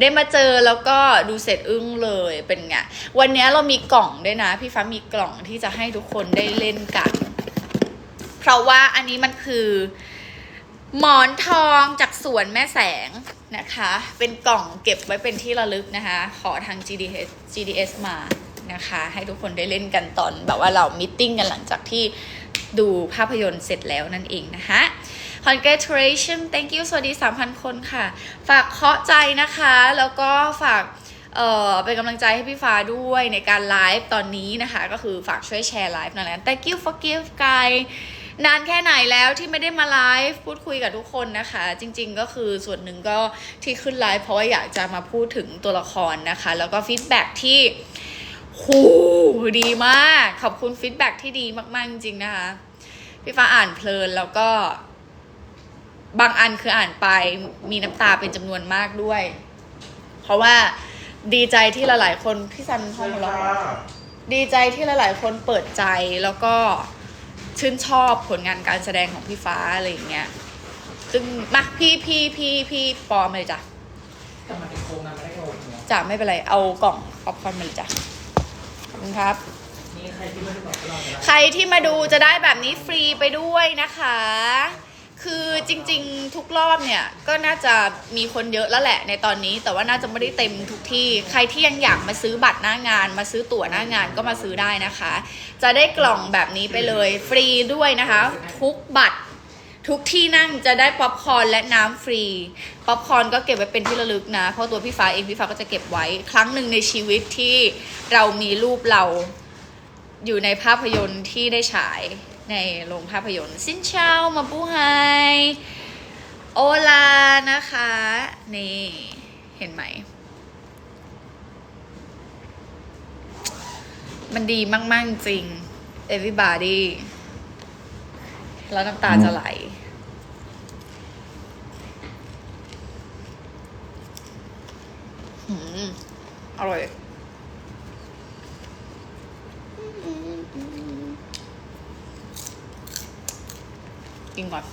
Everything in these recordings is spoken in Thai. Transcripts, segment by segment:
ได้มาเจอแล้วก็ดูเสร็จอึ้งเลยเป็นไงวันนี้เรามีกล่องด้วยนะ พี่ฟ้ามีกล่องที่จะให้ทุกคนได้เล่นกัน เพราะว่าอันนี้มันคือ หมอนทองจากสวนแม่แสงนะคะ เป็นกล่องเก็บไว้เป็นที่ระลึกนะคะ ขอทาง GDS GDS มานะคะ ให้ทุกคนได้เล่นกันตอนแบบว่าเรามิทติ้งกันหลังจากที่ดูภาพยนตร์เสร็จแล้วนั่นเองนะคะ congratulation thank you สวัสดี 3,000 คนค่ะ ฝากเคาะใจนะคะ แล้วก็ฝากเอ่อเป็นกำลังใจให้พี่ฟ้าด้วยในการไลฟ์ตอนนี้นะคะ ก็คือฝากช่วยแชร์ไลฟ์หนั่นแหละ thank you for give guy นานแค่ไหนแล้วที่ไม่ได้มาไลฟ์พูดคุยกับทุกคนนะคะ จริง ๆ ก็คือส่วนหนึ่งก็ที่ขึ้นไลฟ์เพราะว่าอยากจะมาพูดถึงตัวละครนะคะ แล้วก็ฟีดแบ็กที่หูดีมาก ขอบคุณฟีดแบ็กที่ดีมาก ๆ จริง ๆ นะคะ พี่ฟ้าอ่านเพลินแล้วก็ บางอันคืออ่านไปมีน้ำตาเป็นจำนวนมากด้วย เพราะว่าดีใจที่หลาย ๆ คนพี่ซันห้องเราะดีใจที่หลาย ๆ คนเปิดใจแล้วก็ชื่นชอบผลงานการแสดงของพี่ฟ้าอะไรอย่างเงี้ยซึ่งมาพี่พี่พี่พี่ปอมาเลยจ้ะแต่มันเป็นโครงงานไม่ได้แค่หกหัวจ้ะไม่เป็นไรเอากล่องป๊อปคอร์นมาเลยจ้ะขอบคุณครับ นี่ใครที่ไม่ได้บอกเราจะใครที่มาดูจะได้แบบนี้ฟรีไปด้วยนะคะ คือจริงๆ ทุกรอบเนี่ยก็น่าจะมีคนเยอะแล้วแหละในตอนนี้ แต่ว่าน่าจะไม่ได้เต็มทุกที่ ใครที่ยังอยากมาซื้อบัตรหน้างาน มาซื้อตั๋วหน้างานก็มาซื้อได้นะคะ จะได้กล่องแบบนี้ไปเลยฟรีด้วยนะคะ ทุกบัตรทุกที่นั่งจะได้ป๊อปคอร์นและน้ำฟรีป๊อปคอร์นก็เก็บไว้เป็นที่ระลึกนะ เพราะตัวพี่ฟ้าเองพี่ฟ้าก็จะเก็บไว้ ครั้งหนึ่งในชีวิตที่เรามีรูปเราอยู่ในภาพยนตร์ที่ได้ฉาย ในโรงภาพยนตร์ ซินเชามาบูไฮโอลานะคะ นี่ เห็นไหม มันดีมาก ๆ จริง everybody แล้วน้ำตาจะไหลอร่อย กินก่อน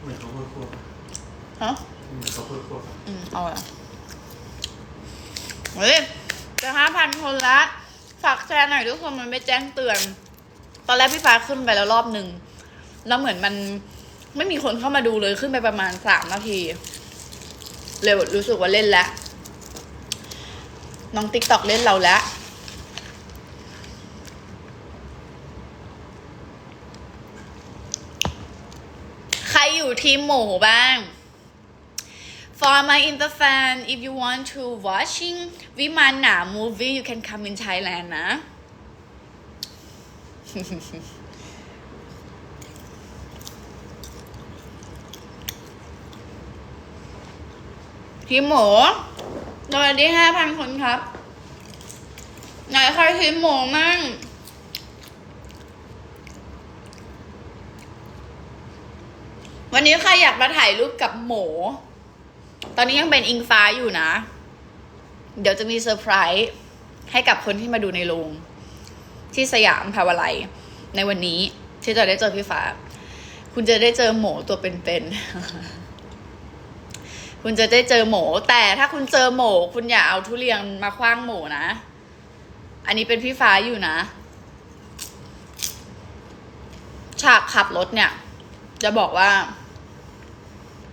เหมือนเขาพูดคั่วฮะ เหมือนเขาพูดคั่วอืม เอาละเฮ้ยจะห้าพันคนละ ฝากแชร์หน่อยทุกคนมันไม่แจ้งเตือน ตอนแรกพี่ฟ้าขึ้นไปแล้วรอบหนึ่ง แล้วเหมือนมันไม่มีคนเข้ามาดูเลยขึ้นไปประมาณสามนาที เลยรู้สึกว่าเล่นแล้ว น้องติ๊กตอกเล่นเราแล้ว ใครอยู่ทีมหมูบ้าง For my inter fan if you want to watching วิมานหนา movie you can come in Thailand นะ ทีมหมู สวัสดีห้าพันคนครับ ไหนใครทีมหมูมั่งวันนี้ใครอยากมาถ่ายรูปกับหมู ตอนนี้ยังเป็นอิงฟ้าอยู่นะ เดี๋ยวจะมีเซอร์ไพรส์ให้กับคนที่มาดูในโรงที่สยามพาวาไลในวันนี้ที่จะได้เจอพี่ฟ้า คุณจะได้เจอหมูตัวเป็นๆ คุณจะได้เจอหมูแต่ถ้าคุณเจอหมูคุณอย่าเอาทุเรียนมาคว้างหมูนะ อันนี้เป็นพี่ฟ้าอยู่นะ ฉากขับรถเนี่ย จะบอกว่า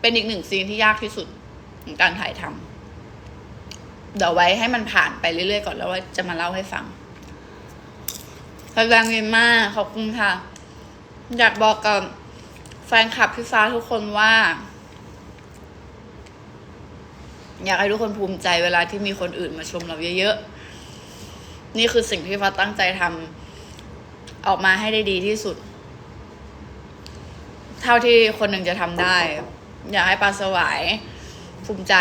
เป็นอีกหนึ่งซีนที่ยากที่สุดของการถ่ายทำเดี๋ยวไว้ให้มันผ่านไปเรื่อยๆก่อนแล้วว่าจะมาเล่าให้ฟังแสดงดีมากขอบคุณค่ะ อยากบอกกับแฟนคลับพี่ฟ้าทุกคนว่า อยากให้ทุกคนภูมิใจเวลาที่มีคนอื่นมาชมเราเยอะๆ นี่คือสิ่งที่ฟ้าตั้งใจทำออกมาให้ได้ดีที่สุด เท่าที่คนหนึ่งจะทำได้ อยากให้ปลาสวาย ภูมิใจ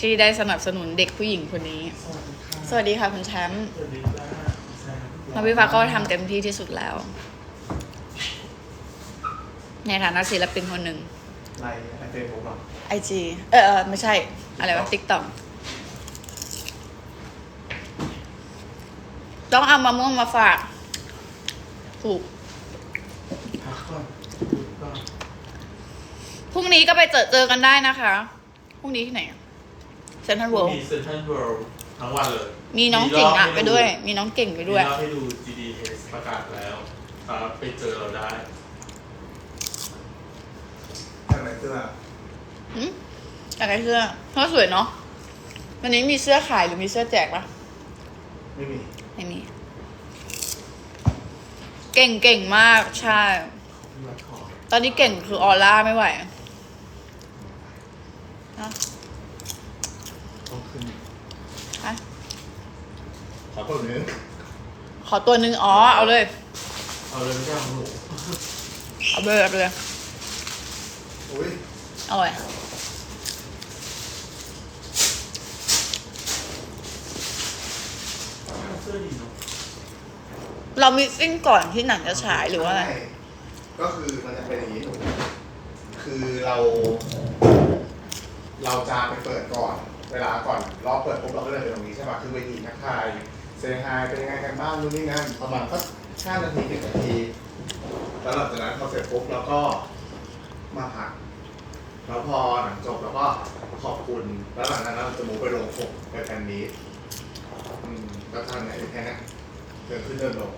ที่ได้สนับสนุนเด็กผู้หญิงคนนี้ สวัสดีค่ะสวัสดีค่ะคุณแชมป์สวัสดีจ้าแซมน้องพี่ฟ้าก็ทำเต็มที่ที่สุดแล้ว ในฐานะศิลปินคนหนึ่งไลน์ไอเฟซบุ๊กหรอไอจีเออเออไม่ใช่ อะไรวะติ๊กต็อกต้องเอามะม่วงมาฝาก ถูก พักก่อนก็พรุ่งนี้ก็ไปเจอเจอกันได้นะคะ พรุ่งนี้ที่ไหนเซนทรัลเวิลด์มีเซ็นทรัลเวิลด์ทั้งวันเลยมีน้องเก่งอะไปด้วย มีน้องเก่งไปด้วย มีรอบให้ดู GDS ประกาศแล้วครับไปเจอเราได้ทางไหนเสื้อหืม อยากได้เสื้อเพราะสวยเนาะวันนี้มีเสื้อขายหรือมีเสื้อแจกปะไม่มี ไม่มี เก่งเก่งมากใช่ที่วัดขอตอนนี้เก่งคือออร่าไม่ไหวเนอะต้องขึ้นอะขอตัวนึงขอตัวหนึ่งอ๋อ เอาเลย เอาเลยไม่ใช่ของหนูเอาเลยเอาเลยอุ้ยเอาเลย สื้อดีเนาะเรามีซิ่งก่อนที่หนังจะฉายหรือว่าอะไร ใช่ก็คือมันจะเป็นอย่างนี้หนูคือเรา เราจะไปเปิดก่อน เวลาก่อนรอบเปิดปุ๊บเราก็เลยไปตรงนี้ใช่ป่ะ คือเวทีทักทายเซฮายเป็นยังไงกันบ้างนู่นนี่นั่นประมาณสักห้านาทีสิบนาที แล้วหลังจากนั้นพอเสร็จปุ๊บเราก็มาพัก แล้วพอหนังจบเราก็ขอบคุณ แล้วหลังจากนั้นเราจะมูฟไปลงปกไปแฟนมีต อืมก็ทำไหนแค่นั้นเดินขึ้นเดินลง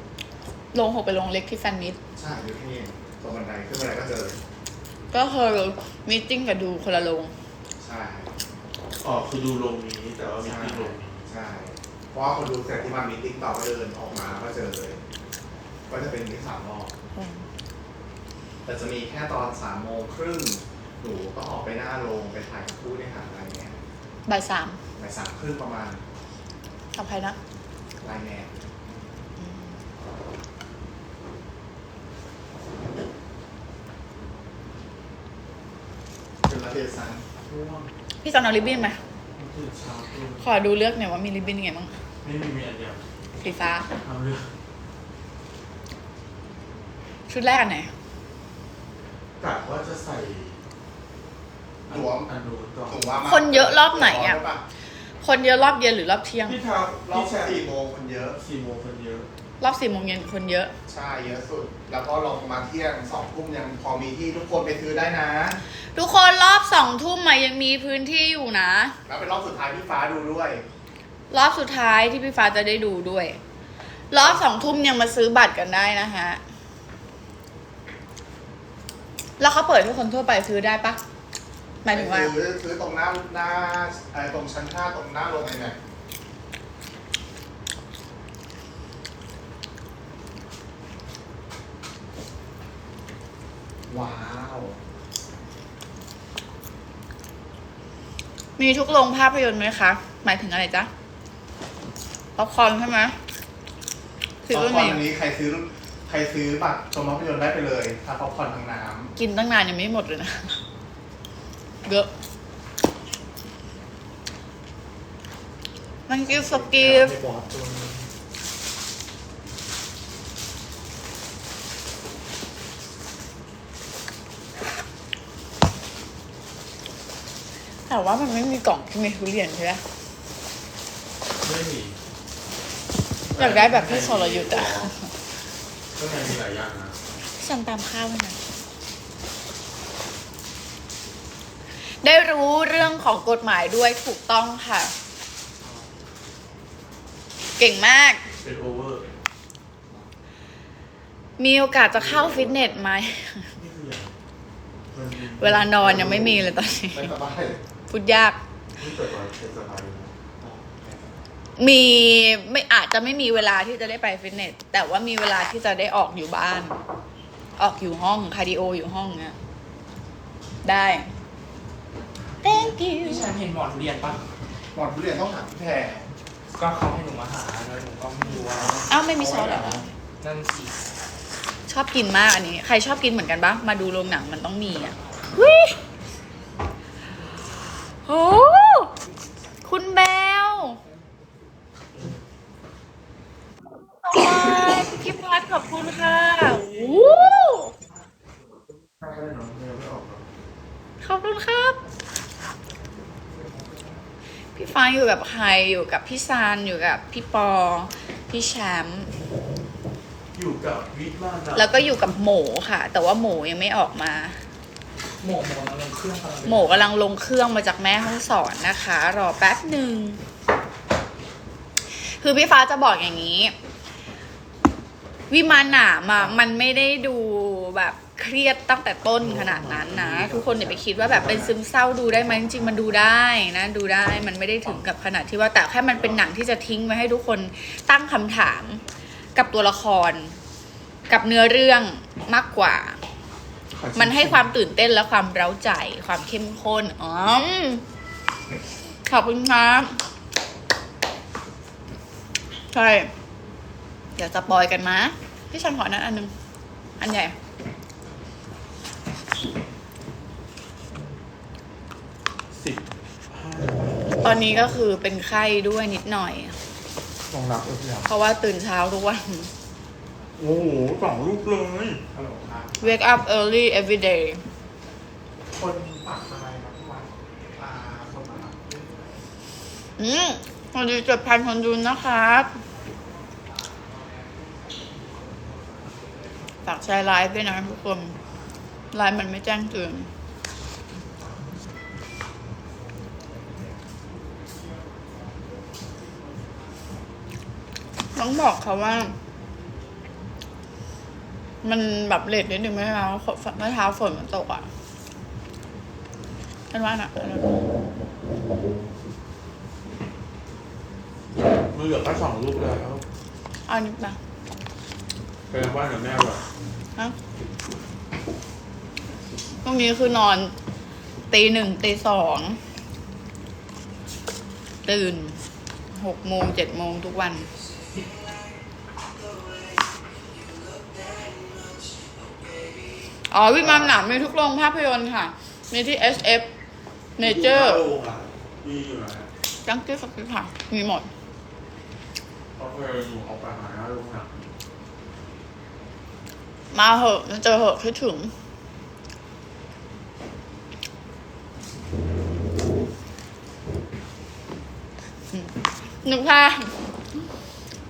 ลงหกไปลงเล็กที่แฟนมิตใช่อยู่ที่นี่ตรงบันไดขึ้นบันไดก็เจอเลยก็คือมีติ้งกับดูคนละลง ใช่ อ๋อคือดูลงนี้แต่ว่ามีที่ลงนี้ใช่ เพราะว่าคนดูเสร็จที่มามีติ๊กต่อก็เดินออกมาก็เจอเลย ก็จะเป็นที่สามรอบ แต่จะมีแค่ตอนสามโมงครึ่งหนูก็ออกไปหน้าโรงไปถ่ายกับผู้ในหาอะไรเงี้ยบ่ายสามบ่ายสามครึ่งประมาณ กับใครนะไลน์แมนเป็นระเบียบสันร่วงพี่จอนเอาริบบิ้นไหมมันตื่นเช้าขึ้นขอดูเลือกหน่อยว่ามีริบบิ้นยังไงบ้างไม่มีมีอันเดียวสีฟ้าทำเรื่องชุดแรกอันไหนกะว่าจะใส่อันอันนู้นก่อนหนูว่ามาคนเยอะรอบไหนอะรบป คนเยอะรอบเย็นหรือรอบเที่ยง พี่ทาวรอบพี่แชมป์สี่โมงคนเยอะ สี่โมงคนเยอะ รอบสี่โมงเย็นคนเยอะ ใช่เยอะสุด แล้วก็ลงมาเที่ยงสองทุ่มยังพอมีที่ทุกคนไปซื้อได้นะ ทุกคนรอบสองทุ่มมายังมีพื้นที่อยู่นะ แล้วเป็นรอบสุดท้ายพี่ฟ้าดูด้วย รอบสุดท้ายที่พี่ฟ้าจะได้ดูด้วย รอบสองทุ่มยังมาซื้อบัตรกันได้นะฮะ แล้วเขาเปิดให้คนทั่วไปซื้อได้ปะ หมายถึงว่า ซื้อซื้อตรงหน้าหน้าไอ้ตรงชั้นห้าตรงหน้าโรงไอ้เนี่ยว้าว มีทุกโรงภาพยนตร์ไหมคะ หมายถึงอะไรจ๊ะป๊อปคอร์นใช่ไหมคือป๊อปว่าคอร์มีนอันนี้ใครซื้อใครซื้อบัตรชมภาพยนตร์ได้ไปเลยถ้าป๊อปคอร์นทางน้กินตั้งนานยังไม่หมดเลยนะ เยอะ Thank you for gift บอสตัวนึงแต่ว่ามันไม่มีกล่องที่มีทุเรียนใช่ไหมไม่มีอยากได้แบบพี่สรยุทธ์อะข้างในมีหลายอย่างนะสั่งตามข้าวเลยนะ ได้รู้เรื่องของกฎหมายด้วยถูกต้องค่ะ เก่งมาก เป็นโอเวอร์ มีโอกาสจะเข้าฟิตเนสไหม นี่คืออย่างมันมีเวลานอนยังไม่มีเลยตอนนี้ำไม่สบายพูดยาก นี่เกิดวันเป็นสบายนะมีไม่อาจจะไม่มีเวลาที่จะได้ไปฟิตเนส แต่ว่ามีเวลาที่จะได้ออกอยู่บ้าน ออกอยู่ห้องคาร์ดิโออยู่ห้องเนี้ยได้ thank you พี่แชมป์เห็นหมอนทุเรียนปะหมอนทุเรียนต้องถามพี่แพรก็เขาให้หนูมาหาแล้วหนูก็ไม่รู้ว่าอ้าวไม่มีซอสเหรอ นั่นสิชอบกินมากอันนี้ ใครชอบกินเหมือนกันปะมาดูโรงหนังมันต้องมีอะวิโอ้คุณแบลขอบคุณพี่พัดขอบคุณค่ะโอ้ถ้าได้น้องยังไม่ออกหรอกขอบคุณครับ พี่ฟ้าอยู่กับใครอยู่กับพี่ซานอยู่กับพี่ปอ พี่แชมป์อยู่กับวิมานแล้วก็อยู่กับหมูค่ะ แต่ว่าหมูยังไม่ออกมา หมกหมกแล้วลงเครื่องกำลังหมูกำลังลงเครื่องมาจากแม่ห้องสอนนะคะ รอแป๊บหนึ่ง คือพี่ฟ้าจะบอกอย่างนี้ วิมานหนามอะมันไม่ได้ดูแบบ เครียดตั้งแต่ต้นขนาดนั้นนะ ทุกคนอย่าไปคิดว่าแบบเป็นซึมเศร้าดูได้ไหมจริงๆมันดูได้นะ ดูได้มันไม่ได้ถึงกับขนาดที่ว่าแต่แค่มันเป็นหนังที่จะทิ้งไว้ให้ทุกคนตั้งคำถามกับตัวละคร กับเนื้อเรื่องมากกว่า มันให้ความตื่นเต้นและความเร้าใจความเข้มข้นอ๋อมขอบคุณครับใช่เดี๋ยวจะปอยกันมาพี่ชันขอนั้นอันหนึง อันใหญ่ สิบห้า ตอนนี้ก็คือเป็นไข้ด้วยนิดหน่อย ลองนับเลยพี่ยามเพราะว่าตื่นเช้าทุกวัน โอ้โหสองลูกเลย ฮัลโหลครับ wake up early every day คนปักอะไรนะพี่วันอ่าคนมารับอืมวันนี้เจ็ดพันคนดูนะครับ ฝากแชร์ไลฟ์ด้วยนะทุกคน ไลฟ์มันไม่แจ้งเตือน ต้องบอกเขาว่า มันแบบเลทนิดนึงไหมคะเมื่อเช้าฝนมันตกอะฉันว่านะมือเหลือแค่สองลูกแล้วอันนี้นะเป็นว่าเดี๋ยวแม่แบบฮะพรุ่งนี้คือนอนตีหนึ่งตีสองตื่นหกโมงเจ็ดโมงทุกวัน อ๋อวิมานหนามมีทุกโรงภาพยนตร์ค่ะ มีที่ SF Nature มีอยู่นจังเกี้สักทีค่ะ มีหมดโอเคหนูเอาไปหาหน้าลูกหนักมาเหอะเจอเหอะคิดถึง นึกภาพ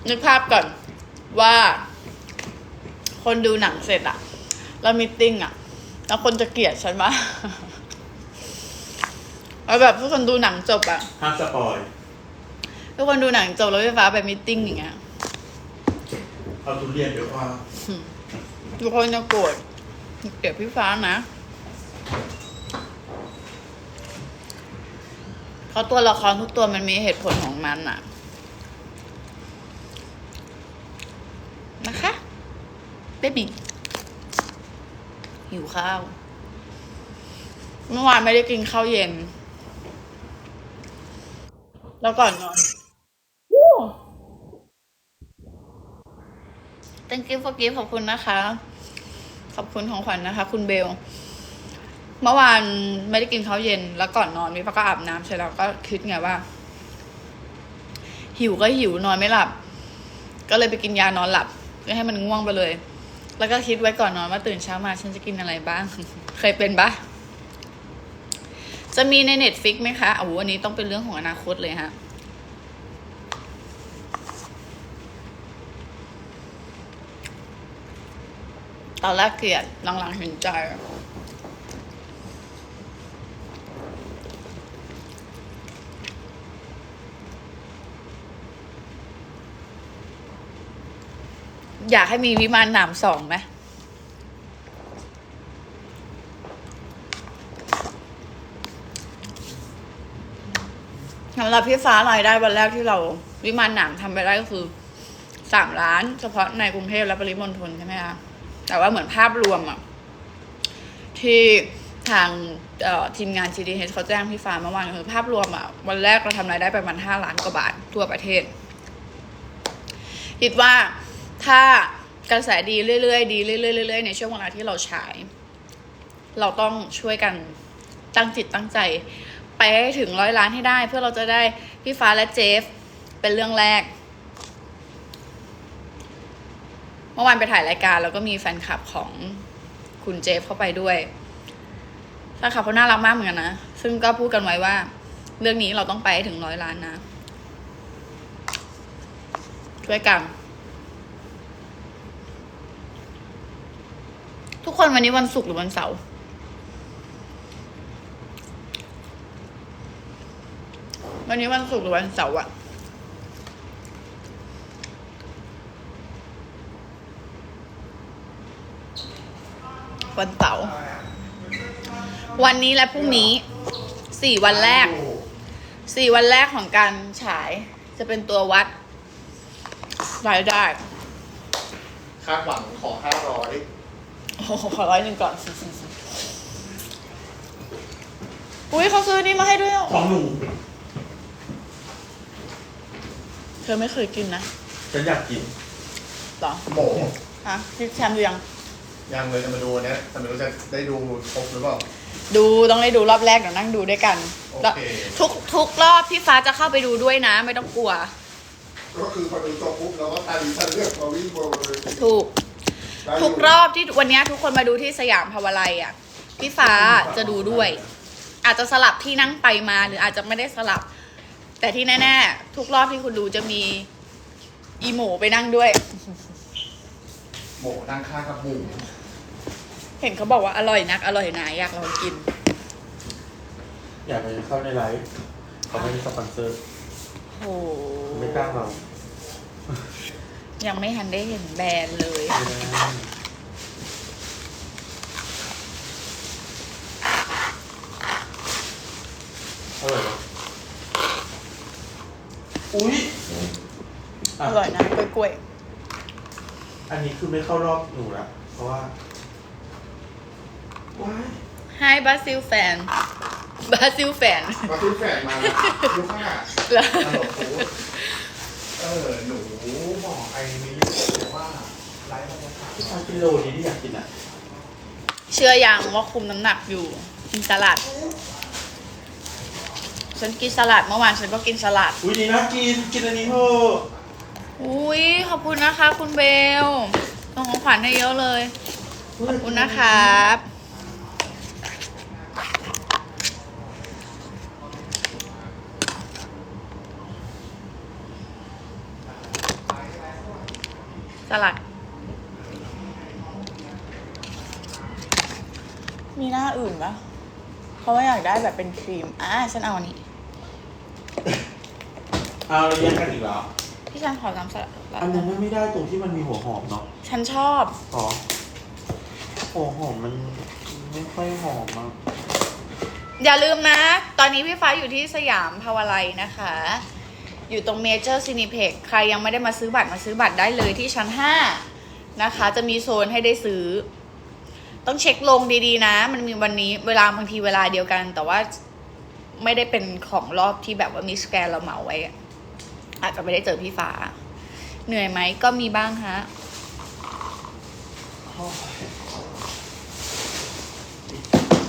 นึกภาพก่อนว่า คนดูหนังเสร็จอะ แล้วมีตติ้งอะแล้วคนจะเกลียดฉันปะแล้วแบบทุกคนดูหนังจบอะห้ามสปอยทุกคนดูหนังจบแล้วพี่ฟ้าไปมีตติ้งอย่างเงี้ยเอาทุเรียนเดี๋ยวว่าทุกคนจะโกรธเกลียดพี่ฟ้านะเพราะตัวละครทุกตัวมันมีเหตุผลของมันอะนะคะเบบี้ หิวข้าว เมื่อวานไม่ได้กินข้าวเย็น แล้วก่อนนอน thank you for gift ขอบคุณนะคะ ขอบคุณของขวัญนะคะ คุณเบล เมื่อวานไม่ได้กินข้าวเย็น แล้วก่อนนอนวิพักก็อาบน้ำเสร็จแล้วก็คิดไงว่า หิวก็หิวนอนไม่หลับ ก็เลยไปกินยานอนหลับเพื่อให้มันง่วงไปเลย แล้วก็คิดไว้ก่อนนอนว่าตื่นเช้ามาฉันจะกินอะไรบ้าง เคยเป็นปะจะมีในเน็ตฟิกไหมคะโอ้โหอันนี้ต้องเป็นเรื่องของอนาคตเลยฮะตอนแรกเกลียดหลังๆเห็นใจ อยากให้มีวิมานหนามสองไหมสำหรับพี่ฟ้ารายได้วันแรกที่เราวิมานหนามทำไปได้ก็คือสามล้าน เฉพาะในกรุงเทพและปริมณฑลใช่ไหมคะแต่ว่าเหมือนภาพรวมอะที่ทางทีมงาน GDH เขาแจ้งพี่ฟ้าเมื่อวานคือภาพรวมอะวันแรกเราทำรายได้ประมาณห้าล้านกว่าบาททั่วประเทศ คิดว่า ถ้ากระแสดีเรื่อยๆดีเรื่อยๆเรื่อยๆในช่วงเวลาที่เราฉายเราต้องช่วยกันตั้งจิตตั้งใจ ไปให้ถึงร้อยล้านให้ได้ เพื่อเราจะได้พี่ฟ้าและเจฟ เป็นเรื่องแรก เมื่อวานไปถ่ายรายการ แล้วก็มีแฟนคลับของคุณเจฟเข้าไปด้วยแฟนคลับเขาน่ารักมากเหมือนกันนะ ซึ่งก็พูดกันไว้ว่า เรื่องนี้เราต้องไปให้ถึงร้อยล้านนะ ช่วยกัน ทุกคนวันนี้วันศุกร์หรือวันเสาร์วันนี้วันศุกร์หรือวันเสาร์อะวันเสาร์วันนี้และพรุ่งนี้สี่วันแรกสี่วันแรกของการฉายจะเป็นตัววัดรายได้ คาดหวังขอห้าร้อย ขอร้อยหนึ่งก่อน อุ้ยเขาซื้อนี่มาให้ด้วยอะของหนูเธอไม่เคยกินนะฉันอยากกินหรอหมูฮะพี่แชมป์ดูยัง ยังเลยจะมาดูอันเนี้ยแต่ไม่รู้จะได้ดูครบหรือเปล่า ดูต้องได้ดูรอบแรกเดี๋ยวนั่งดูด้วยกันโอเค แล้วทุกทุกรอบพี่ฟ้าจะเข้าไปดูด้วยนะ ไม่ต้องกลัว ก็คือพอดูจบปุ๊บแล้วก็ตาดีฉันเลือกมาวิ่งบนเลยถูกได้อยู่ ทุกรอบที่วันเนี้ยทุกคนมาดูที่สยามพาวาไลอะพี่ฟ้าจะดูด้วย อาจจะสลับที่นั่งไปมาหรืออาจจะไม่ได้สลับ แต่ที่แน่ๆ ทุกรอบที่คุณดูจะมีอีหมูไปนั่งด้วยหมูนั่งข้างกับหมูเห็นเขาบอกว่าอร่อยนัก อร่อยหนาอยากลองกิน อยากไปเข้าในไลฟ์เขาไม่มีสปอนเซอร์โอ้ไม่กล้าเรา ยังไม่ทันได้เห็นแบรนด์เลยไม่ได้อร่อยเหรออุ้ยอร่อยนะกล้วยอันนี้คือไม่เข้ารอบหนูละเพราะว่าว้ายๆ Hi บราซิลแฟนบราซิลแฟนมาซื้อแฝดมาลูกค้าเหรอตลกฟูดเออ หนูบอกไอ้นี้ว่า ไลฟ์บรรยากาศพี่ชายกินโลนี้ที่อยากกินอะเชื่อยังว่าคุมน้ำหนักอยู่ กินสลัด ฉันกินสลัดเมื่อวานฉันก็กินสลัด อุ้ยดีนะกินกินอันนี้เถอะอุ้ยขอบคุณนะคะคุณเบลส่งของขวัญให้เยอะเลย ขอบคุณนะครับ สลัด มีหน้าอื่นปะเขาว่าอยากได้แบบเป็นครีม อะฉันเอาอันนี้ เอาเราแยกกันอีกแล้ว พี่ฉันขอน้ำสลัดอันนั้นไม่ได้ตรงที่มันมีหัวหอมเนาะฉันชอบอ๋อหัวหอมมันไม่ค่อยหอมอะอย่าลืมนะ ตอนนี้พี่ฟ้าอยู่ที่สยามพาวาไลนะคะ อยู่ตรงเมเจอร์ซินิเพ็กใครยังไม่ได้มาซื้อบัตรมาซื้อบัตรได้เลยที่ชั้น 5 นะคะ จะมีโซนให้ได้ซื้อ ต้องเช็คลงดีๆนะ มันมีวันนี้เวลาบางทีเวลาเดียวกัน แต่ว่าไม่ได้เป็นของรอบที่แบบว่ามีสแกนเราเหมาไว้อะอาจจะไม่ได้เจอพี่ฟ้า เหนื่อยไหมก็มีบ้างฮะ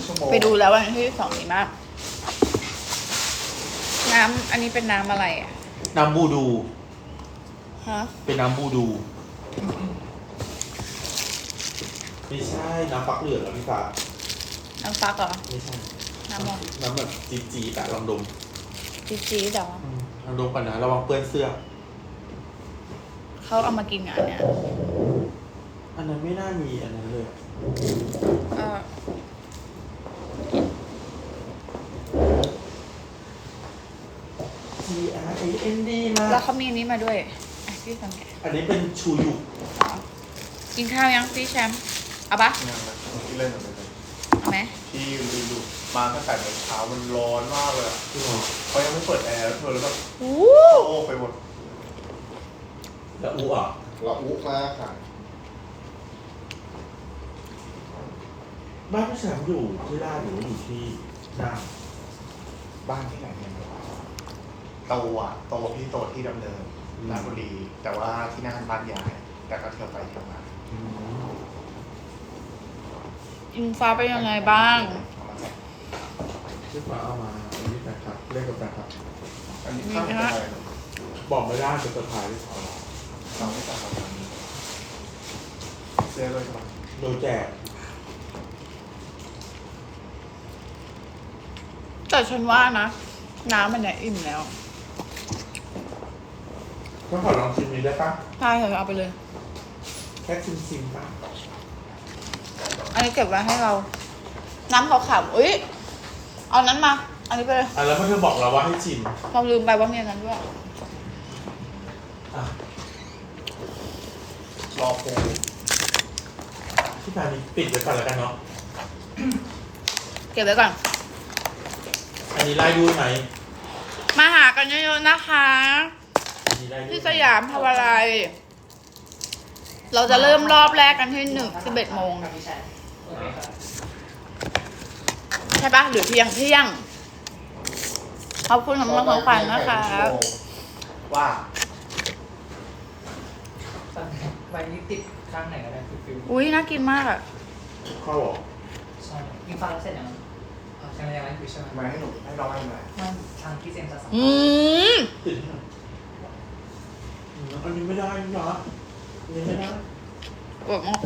ชั่วโมงไปดูแล้ววันที่สองนี้มาก น้ำอันนี้เป็นน้ำอะไรอะ น้ำบูดู ฮะ เป็นน้ำบูดู ไม่ใช่น้ำฟักเหลืองเหรอพี่ฟ้าน้ำฟักเหรอ ไม่ใช่น้ำอะไรน้ำแบบจีจีแต่ลองดมจี๊ดๆเหรออืมลองดมก่อนนะระวังเปื้อนเสื้อเขาเอามากินกับอันเนี้ยอันนั้นไม่น่ามีอันนั้นเลยเออ G R A N D มาแล้วเขามีอันนี้มาด้วยอะพี่ฟังแกะอันนี้เป็นชูยุอ๋อกินข้าวยังพี่แชมป์ เอาปะยังนะที่เล่นอะไรกันเอาไหมที่ยืนอยู่มาตั้งแต่เช้ามันร้อนมากเลยอะพี่หมอเขายังไม่เปิดแอร์แล้วเธอแล้วก็อู้โอ้ไปหมดแล้วอูอะละอุมากค่ะบ้านพี่แชมป์อยู่ที่ราชหรือว่าอยู่ที่น่านบ้านที่ไหนเนี่ยโตอะโตที่โตที่ดำเนินราชบุรี แต่ว่าที่นั่นบ้านยายแต่ก็เที่ยวไปเที่ยวมา อิงฟ้าเป็นยังไงบ้างเอามาแจกพี่ฟ้าเอามาอันนี้แฟนคลับเล่นกับแฟนคลับอันนี้ข้าวเป็นอะไรเหรอบอกไม่ได้เป็นเซอร์ไพรส์เราไม่ต่างกันเสื้อด้วยใช่ไหมโดยแจกแต่ฉันว่านะ น้ำมันเนี่ยอิ่มแล้วก็ขอลองชิมนี้ได้ปะใช่เธอเอาไปเลย แค่ชิมชิมๆปะ อันนี้เก็บไว้ให้เรา น้ำขาวๆอุ้ยเอานั้นมา อันนี้ไปเลยอะแล้วเมื่อเธอบอกเราว่าให้ชิมเราลืมไปว่ามีอันนั้นด้วยอะรอปูพี่พานี่ปิดไว้ก่อนแล้วกันเนาะเก็บไว้ก่อน อันนี้ไล่ด้วยไหมมาหากันเยอะๆนะคะ อันนี้ไล่ด้วยไหที่สยามทวาไรเราจะเริ่มรอบแรกกันที่หนึ่งสิบเอ็ดโมงครับพี่ชายโอเคครับ ใช่ปะหรือเที่ยงเที่ยงขอบคุณสำหรับของขวัญนะคะว่าสั่งไว้นี้ติดข้างไหนก็ได้ฟิวฟิวอุ้ยน่ากินมากอะเข้าเหรอใช่กินฟ้าแล้วเสร็จยังอ๋อยังยังไม่อยู่ใช่ไหมทำไมให้หนูให้น้องให้หน่อยมันทางที่เซมจะสั่งอืมติดให้หน่อยอืมอันนี้ไม่ได้นี่หรออันนี้ไม่ได้อร่อยมาก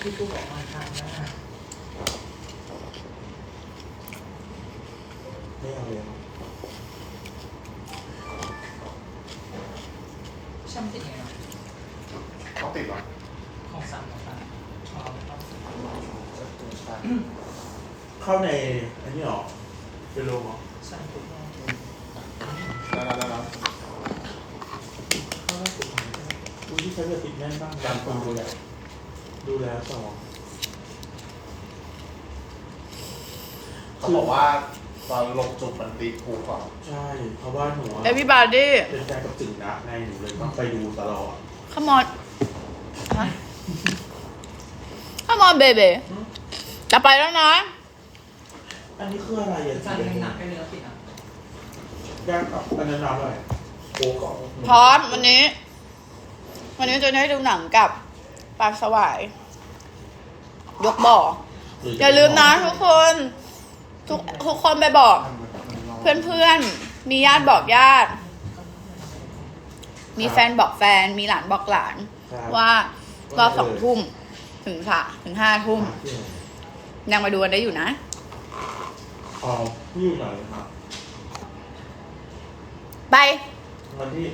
ที่ตู้บอกมาทางนะไม่เอาเลยใช่มันติดยังไงวะต้องติดเหรอของสั่งของสั่งอ๋อต้องเข้าใน เขาบอกว่าตอนลงจุดมันตีผูก่อนใช่ เพราะว่าหนูอะเอวิบาร์ดี้เป็นแฟนกับจึงนะในหนูเลยต้องไปดูตลอด ขมอดฮะขมอดเบเบจะไปแล้วนะ อันนี้คืออะไรอะสั่งยังหนักแค่เนื้อติดอะย่างกับอันนั้นน้ำอะไรโคกล่องพร้อมวันนี้ วันนี้จะได้ดูหนังกับปลาสวาย ยกบ่อ อย่าลืมนะทุกคน ทุกทุกคนไปบอก เพื่อนๆมีญาติบอกญาติ มีแฟนบอกแฟน มีหลานบอกหลาน ว่ารอบสองทุ่มถึงสะถึงห้าทุ่มยังมาดูกันได้อยู่นะอ๋อพี่อยู่ไหนครับ ไปวันที่